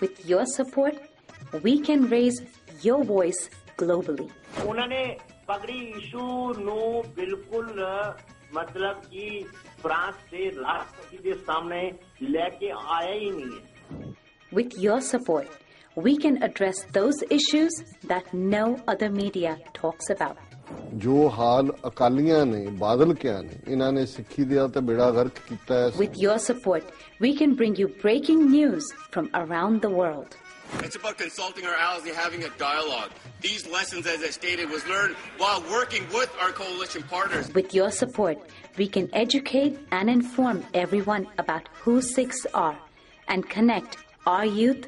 With your support, we can raise your voice globally. मतलब कि France से राष्ट्रपति के सामने लेके आया ही नहीं है With your support, we can address those issues that no other media talks about. ਜੋ ਹਾਲ ਅਕਾਲੀਆਂ ਨੇ ਬਾਦਲ ਕਿਆਂ ਨੇ ਇਹਨਾਂ ਨੇ ਸਿੱਖੀ ਦਾ ਤੇ ਬੇੜਾ ਗਰਕ ਕੀਤਾ ਹੈ With your support, we can bring you breaking news from around the world. It's about consulting our allies and having a dialogue. These lessons, as I stated, was learned while working with our coalition partners. With your support, we can educate and inform everyone about who Sikhs are and connect our youth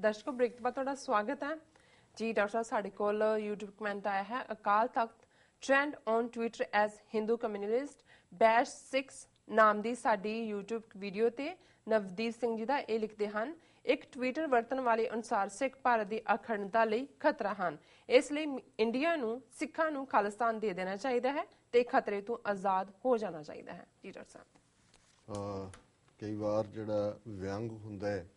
ਦਰਸ਼ਕੋ, break ਤੋਂ ਬਾਅਦ ਤੁਹਾਡਾ ਸਵਾਗਤ ਹੈ। ਜੀ, doctor ਸਾਹਿਬ, ਸਾਡੇ ਕੋਲ YouTube comment ਆਇਆ ਹੈ, Akal Takht trend on Twitter as Hindu communist bash 6 ਨਾਮ ਦੀ ਸਾਡੀ YouTube ਵੀਡੀਓ ਤੇ ਨਵਦੀਪ ਸਿੰਘ ਜੀ ਦਾ ਇਹ ਲਿਖਦੇ ਹਨ, ਇੱਕ ਟਵਿੱਟਰ ਵਰਤਣ ਵਾਲੇ ਅਨੁਸਾਰ ਸਿੱਖ ਭਾਰਤ ਦੀ ਅਖੰਡਤਾ ਲਈ ਖਤਰਾ ਹਨ। ਇਸ ਲਈ ਇੰਡੀਆ ਨੂੰ, ਸਿੱਖਾਂ ਨੂੰ ਖਾਲਿਸਤਾਨ ਦੇ ਦੇਣਾ ਚਾਹੀਦਾ ਹੈ ਤੇ ਖਤਰੇ ਤੋਂ ਆਜ਼ਾਦ ਹੋ ਜਾਣਾ ਚਾਹੀਦਾ ਹੈ। ਜੀ, ਡਾਕਟਰ ਸਾਹਿਬ। ਕਈ ਵਾਰ ਜਿਹੜਾ ਵਿਅੰਗ ਹੁੰਦਾ ਹੈ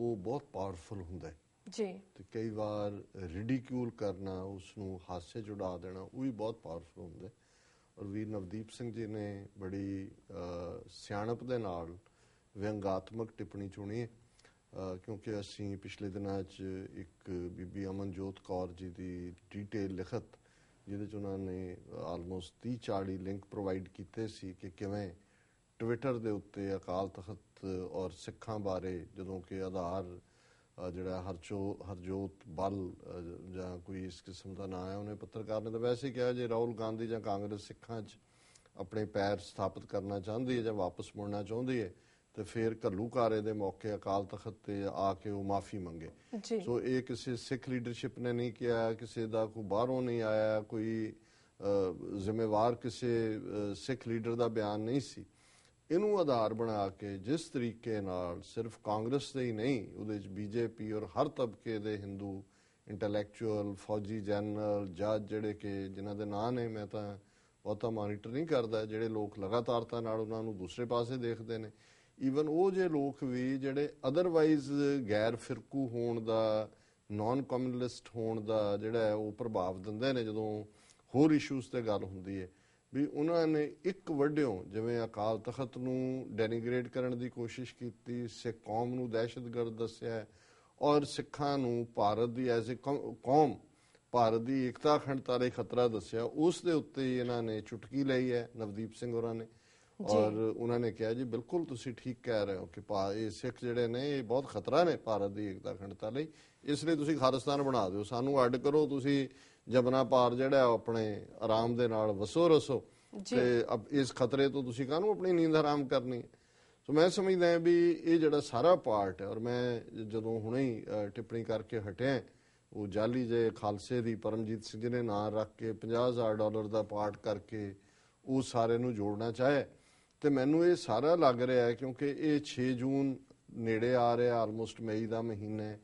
ਉਹ ਬਹੁਤ ਪਾਵਰਫੁਲ ਹੁੰਦਾ ਜੀ। ਤੇ ਕਈ ਵਾਰ ਰਿਡੀਕਿਊਲ ਕਰਨਾ ਉਸ ਨੂੰ ਹਾਸੇ 'ਚ ਉਡਾ ਦੇਣਾ ਉਹ ਵੀ ਬਹੁਤ ਪਾਵਰਫੁਲ ਹੁੰਦਾ ਔਰ ਵੀਰ ਨਵਦੀਪ ਸਿੰਘ ਜੀ ਨੇ ਬੜੀ ਸਿਆਣਪ ਦੇ ਨਾਲ ਵਿਅੰਗਾਤਮਕ ਟਿੱਪਣੀ ਚੁਣੀ ਕਿਉਂਕਿ ਅਸੀਂ ਪਿਛਲੇ ਦਿਨਾਂ 'ਚ ਇੱਕ ਬੀਬੀ ਅਮਨਜੋਤ ਕੌਰ ਜੀ ਦੀ ਡਿਟੇਲ ਲਿਖਤ ਜਿਹਦੇ 'ਚ ਉਹਨਾਂ ਨੇ ਆਲਮੋਸਟ 30 40 ਲਿੰਕ ਪ੍ਰੋਵਾਈਡ ਕੀਤੇ ਸੀ ਕਿ ਕਿਵੇਂ ਟਵਿੱਟਰ ਦੇ ਉੱਤੇ ਅਕਾਲ ਤਖਤ ਔਰ ਸਿੱਖਾਂ ਬਾਰੇ ਜਦੋਂ ਕਿ ਆਧਾਰ ਜਿਹੜਾ ਹਰਚੋ ਹਰਜੋਤ ਬਲ ਜਾਂ ਕੋਈ ਇਸ ਕਿਸਮ ਦਾ ਨਾਂ ਹੈ ਉਹਨੇ ਪੱਤਰਕਾਰ ਨੇ ਤਾਂ ਵੈਸੇ ਹੀ ਕਿਹਾ ਜੇ ਰਾਹੁਲ ਗਾਂਧੀ ਜਾਂ ਕਾਂਗਰਸ ਸਿੱਖਾਂ 'ਚ ਆਪਣੇ ਪੈਰ ਸਥਾਪਿਤ ਕਰਨਾ ਚਾਹੁੰਦੀ ਹੈ ਜਾਂ ਵਾਪਸ ਮੁੜਨਾ ਚਾਹੁੰਦੀ ਹੈ ਤੇ ਫਿਰ ਘੱਲੂਕਾਰੇ ਦੇ ਮੌਕੇ ਅਕਾਲ ਤਖਤ ਤੇ ਆ ਕੇ ਉਹ ਮਾਫੀ ਮੰਗੇ। ਸੋ ਇਹ ਕਿਸੇ ਸਿੱਖ ਲੀਡਰਸ਼ਿਪ ਨੇ ਨਹੀਂ ਕਿਹਾ ਕਿਸੇ ਦਾ ਕੋਈ ਬਾਹਰੋਂ ਨਹੀਂ ਆਇਆ ਕੋਈ ਜ਼ਿੰਮੇਵਾਰ ਕਿਸੇ ਸਿੱਖ ਲੀਡਰ ਦਾ ਬਿਆਨ ਨਹੀਂ ਸੀ। ਇਹਨੂੰ ਆਧਾਰ ਬਣਾ ਕੇ ਜਿਸ ਤਰੀਕੇ ਨਾਲ ਸਿਰਫ ਕਾਂਗਰਸ ਦੇ ਹੀ ਨਹੀਂ, ਉਹਦੇ ਵਿੱਚ ਬੀਜੇਪੀ ਔਰ ਹਰ ਤਬਕੇ ਦੇ ਹਿੰਦੂ ਇੰਟੈਲੈਕਚੁਅਲ ਫੌਜੀ ਜਨਰਲ ਜੱਜ ਜਿਹੜੇ ਕਿ ਜਿਨ੍ਹਾਂ ਦੇ ਨਾਂ ਨੇ, ਮੈਂ ਤਾਂ ਬਹੁਤਾ ਮੋਨੀਟਰ ਨਹੀਂ ਕਰਦਾ, ਜਿਹੜੇ ਲੋਕ ਲਗਾਤਾਰਤਾ ਨਾਲ ਉਹਨਾਂ ਨੂੰ ਦੂਸਰੇ ਪਾਸੇ ਦੇਖਦੇ ਨੇ। ਈਵਨ ਉਹ ਜੇ ਲੋਕ ਵੀ ਜਿਹੜੇ ਅਦਰਵਾਈਜ਼ ਗੈਰ ਫਿਰਕੂ ਹੋਣ ਦਾ ਨਾਨ ਕਮਿਊਨਿਸਟ ਹੋਣ ਦਾ ਜਿਹੜਾ ਉਹ ਪ੍ਰਭਾਵ ਦਿੰਦੇ ਨੇ, ਜਦੋਂ ਹੋਰ ਇਸ਼ੂਜ਼ ਤੇ ਗੱਲ ਹੁੰਦੀ ਹੈ। ਵੀ ਉਹਨਾਂ ਨੇ ਇੱਕ ਵੱਡਿਓ ਜਿਵੇਂ ਅਕਾਲ ਤਖਤ ਨੂੰ ਡੈਨੀਗ੍ਰੇਟ ਕਰਨ ਦੀ ਕੋਸ਼ਿਸ਼ ਕੀਤੀ ਸਿੱਖ ਕੌਮ ਨੂੰ ਦਹਿਸ਼ਤਗਰਦ ਦੱਸਿਆ ਔਰ ਸਿੱਖਾਂ ਨੂੰ ਭਾਰਤ ਦੀ ਐਜ਼ ਅ ਕੌਮ ਭਾਰਤ ਦੀ ਏਕਤਾ ਅਖੰਡਤਾ ਲਈ ਖਤਰਾ ਦੱਸਿਆ। ਉਸ ਦੇ ਉੱਤੇ ਇਹਨਾਂ ਨੇ ਚੁਟਕੀ ਲਈ ਹੈ ਨਵਦੀਪ ਸਿੰਘ ਹੋਰਾਂ ਨੇ। ਔਰ ਉਹਨਾਂ ਨੇ ਕਿਹਾ ਜੀ ਬਿਲਕੁਲ ਤੁਸੀਂ ਠੀਕ ਕਹਿ ਰਹੇ ਹੋ ਕਿ ਇਹ ਸਿੱਖ ਜਿਹੜੇ ਨੇ ਇਹ ਬਹੁਤ ਖਤਰਾ ਨੇ ਭਾਰਤ ਦੀ ਏਕਤਾ ਅਖੰਡਤਾ ਲਈ। ਇਸ ਲਈ ਤੁਸੀਂ ਖਾਲਿਸਤਾਨ ਬਣਾ ਦਿਓ। ਸਾਨੂੰ ਅੱਡ ਕਰੋ ਤੁਸੀਂ ਜਬਨਾ ਪਾਰ ਜਿਹੜਾ ਆਪਣੇ ਆਰਾਮ ਦੇ ਨਾਲ ਵਸੋ ਰਸੋ। ਤੇ ਅਬ ਇਸ ਖਤਰੇ ਤੋਂ ਤੁਸੀਂ ਕਾਹਨੂੰ ਆਪਣੀ ਨੀਂਦ ਹਰਾਮ ਕਰਨੀ? ਸੋ ਮੈਂ ਸਮਝਦਾ ਹਾਂ ਵੀ ਇਹ ਜਿਹੜਾ ਸਾਰਾ ਪਾਰਟ ਹੈ ਔਰ ਮੈਂ ਜਦੋਂ ਹੁਣੇ ਹੀ ਟਿੱਪਣੀ ਕਰਕੇ ਹਟਿਆ ਉਹ ਜਾਲੀ ਜੇ ਖਾਲਸੇ ਦੀ ਪਰਮਜੀਤ ਸਿੰਘ ਜੀ ਨੇ ਨਾਂ ਰੱਖ ਕੇ 50000 ਡਾਲਰ ਦਾ ਪਾਰਟ ਕਰਕੇ ਉਹ ਸਾਰੇ ਨੂੰ ਜੋੜਨਾ ਚਾਹੇ ਤੇ ਮੈਨੂੰ ਇਹ ਸਾਰਾ ਲੱਗ ਰਿਹਾ ਹੈ ਕਿਉਂਕਿ ਇਹ 6 ਜੂਨ ਨੇੜੇ ਆ ਰਿਹਾ ਆਲਮੋਸਟ ਮਈ ਦਾ ਮਹੀਨਾ ਹੈ।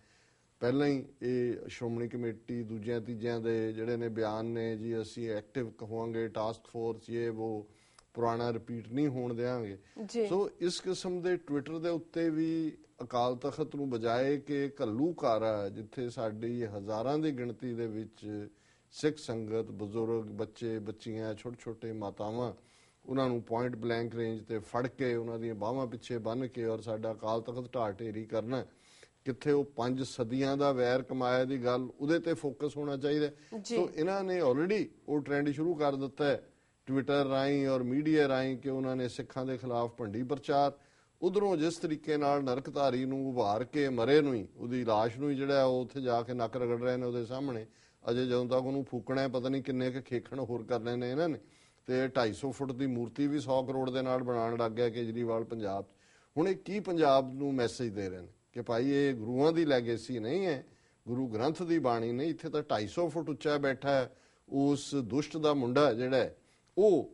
ਪਹਿਲਾਂ ਹੀ ਇਹ ਸ਼੍ਰੋਮਣੀ ਕਮੇਟੀ ਦੂਜਿਆਂ ਤੀਜਿਆਂ ਦੇ ਜਿਹੜੇ ਨੇ ਬਿਆਨ ਨੇ ਜੀ ਅਸੀਂ ਐਕਟਿਵ ਹੋਵਾਂਗੇ ਟਾਸਕ ਫੋਰਸ ਇਹ ਉਹ ਪੁਰਾਣਾ ਰਿਪੀਟ ਨਹੀਂ ਹੋਣ ਦੇਵਾਂਗੇ। ਸੋ ਇਸ ਕਿਸਮ ਦੇ ਟਵਿੱਟਰ ਦੇ ਉੱਤੇ ਵੀ ਅਕਾਲ ਤਖਤ ਨੂੰ ਬਜਾਏ ਕਿ ਘੱਲੂਕਾਰਾ ਜਿੱਥੇ ਸਾਡੀ ਹਜ਼ਾਰਾਂ ਦੀ ਗਿਣਤੀ ਦੇ ਵਿੱਚ ਸਿੱਖ ਸੰਗਤ ਬਜ਼ੁਰਗ ਬੱਚੇ ਬੱਚੀਆਂ ਛੋਟੇ ਛੋਟੇ ਮਾਤਾਵਾਂ ਉਹਨਾਂ ਨੂੰ ਪੁਆਇੰਟ ਬਲੈਂਕ ਰੇਂਜ ਤੇ ਫੜ ਕੇ ਉਹਨਾਂ ਦੀਆਂ ਬਾਹਾਂ ਪਿੱਛੇ ਬੰਨ ਕੇ ਔਰ ਸਾਡਾ ਅਕਾਲ ਤਖਤ ਢਾਹ ਢੇਰੀ ਕਰਨਾ ਕਿੱਥੇ ਉਹ ਪੰਜ ਸਦੀਆਂ ਦਾ ਵੈਰ ਕਮਾਇਆ ਦੀ ਗੱਲ ਉਹਦੇ ਤੇ ਫੋਕਸ ਹੋਣਾ ਚਾਹੀਦਾ। ਸੋ ਇਹਨਾਂ ਨੇ ਆਲਰੇਡੀ ਉਹ ਟ੍ਰੈਂਡ ਸ਼ੁਰੂ ਕਰ ਦਿੱਤਾ ਹੈ। ਟਵਿੱਟਰ ਰਾਹੀਂ ਔਰ ਮੀਡੀਆ ਰਾਹੀਂ ਕਿ ਉਹਨਾਂ ਨੇ ਸਿੱਖਾਂ ਦੇ ਖਿਲਾਫ ਭੰਡੀ ਪ੍ਰਚਾਰ। ਉਧਰੋਂ ਜਿਸ ਤਰੀਕੇ ਨਾਲ ਨਰਕਧਾਰੀ ਨੂੰ ਉਭਾਰ ਕੇ ਮਰੇ ਨੂੰ ਹੀ ਉਹਦੀ ਲਾਸ਼ ਨੂੰ ਹੀ ਜਿਹੜਾ ਉਹ ਉੱਥੇ ਜਾ ਕੇ ਨੱਕ ਰਗੜ ਰਹੇ ਨੇ ਉਹਦੇ ਸਾਹਮਣੇ ਅਜੇ ਜਦੋਂ ਤੱਕ ਉਹਨੂੰ ਫੂਕਣਾ ਹੈ ਪਤਾ ਨਹੀਂ ਕਿੰਨੇ ਕੁ ਖੇਖਣ ਹੋਰ ਕਰਨੇ ਨੇ ਇਹਨਾਂ ਨੇ। ਤੇ 250 ਫੁੱਟ ਦੀ ਮੂਰਤੀ ਵੀ 100 ਕਰੋੜ ਦੇ ਨਾਲ ਬਣਾਉਣ ਲੱਗ ਗਿਆ ਕੇਜਰੀਵਾਲ ਪੰਜਾਬ ਹੁਣ ਇਹ ਕੀ ਪੰਜਾਬ ਨੂੰ ਮੈਸੇਜ ਦੇ ਰਹੇ ਨੇ? ਕਿ ਭਾਈ ਇਹ ਗੁਰੂਆਂ ਦੀ ਲੈਗੇਸੀ ਨਹੀਂ ਹੈ ਗੁਰੂ ਗ੍ਰੰਥ ਦੀ ਬਾਣੀ ਨਹੀਂ ਇੱਥੇ ਤਾਂ 250 ਫੁੱਟ ਉੱਚਾ ਬੈਠਾ ਉਸ ਦੁਸ਼ਟ ਦਾ ਮੁੰਡਾ ਜਿਹੜਾ ਉਹ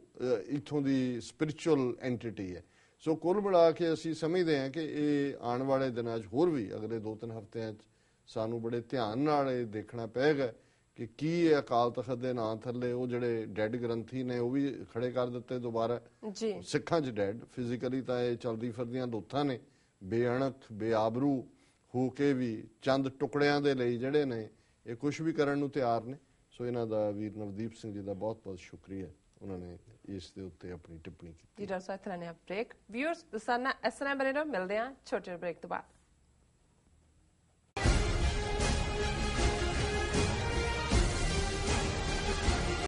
ਇੱਥੋਂ ਦੀ ਸਪਿਰਚੁਅਲ ਐਂਟੀਟੀ ਹੈ। ਸੋ ਕੁੱਲ ਮਿਲਾ ਕੇ ਅਸੀਂ ਸਮਝਦੇ ਹਾਂ ਕਿ ਇਹ ਆਉਣ ਵਾਲੇ ਦਿਨਾਂ 'ਚ ਹੋਰ ਵੀ ਅਗਲੇ 2-3 ਹਫ਼ਤਿਆਂ 'ਚ ਸਾਨੂੰ ਬੜੇ ਧਿਆਨ ਨਾਲ ਇਹ ਦੇਖਣਾ ਪਏਗਾ ਕਿ ਕੀ ਇਹ ਅਕਾਲ ਤਖਤ ਦੇ ਨਾਂ ਥੱਲੇ ਉਹ ਜਿਹੜੇ ਡੈੱਡ ਗ੍ਰੰਥੀ ਨੇ ਉਹ ਵੀ ਖੜੇ ਕਰ ਦਿੱਤੇ ਦੁਬਾਰਾ। ਜੀ। ਸਿੱਖਾਂ 'ਚ ਡੈਡ ਫਿਜ਼ੀਕਲੀ ਤਾਂ ਇਹ ਚਲਦੀ ਫਿਰਦੀਆਂ ਲੋਥਾਂ ਨੇ। ਬੇਅਣਖ ਬੇਆਬਰੂ ਹੋ ਕੇ ਵੀ ਚੰਦ ਟੁਕੜਿਆਂ ਦੇ ਲਈ ਜਿਹੜੇ ਨੇ, ਇਹ ਕੁਝ ਵੀ ਕਰਨ ਨੂੰ ਤਿਆਰ ਨੇ। ਸੋ ਇਹਨਾਂ ਦਾ ਵੀਰ ਨਵਦੀਪ ਸਿੰਘ ਜੀ ਦਾ ਬਹੁਤ-ਬਹੁਤ ਸ਼ੁਕਰੀਆ। ਉਹਨਾਂ ਨੇ ਇਸ ਦੇ ਉੱਤੇ ਆਪਣੀ ਟਿੱਪਣੀ ਕੀਤੀ। ਜੀ ਡਾਕਟਰ ਸਾਹਿਬ ਤਰਾਨੇ ਬ੍ਰੇਕ ਵਿਊਅਰਸ ਦਸਾਨਾ ਇਸ ਬਣੇ ਰਹੋ। ਮਿਲਦੇ ਹਾਂ ਛੋਟੇ ਬ੍ਰੇਕ ਤੋਂ ਬਾਅਦ।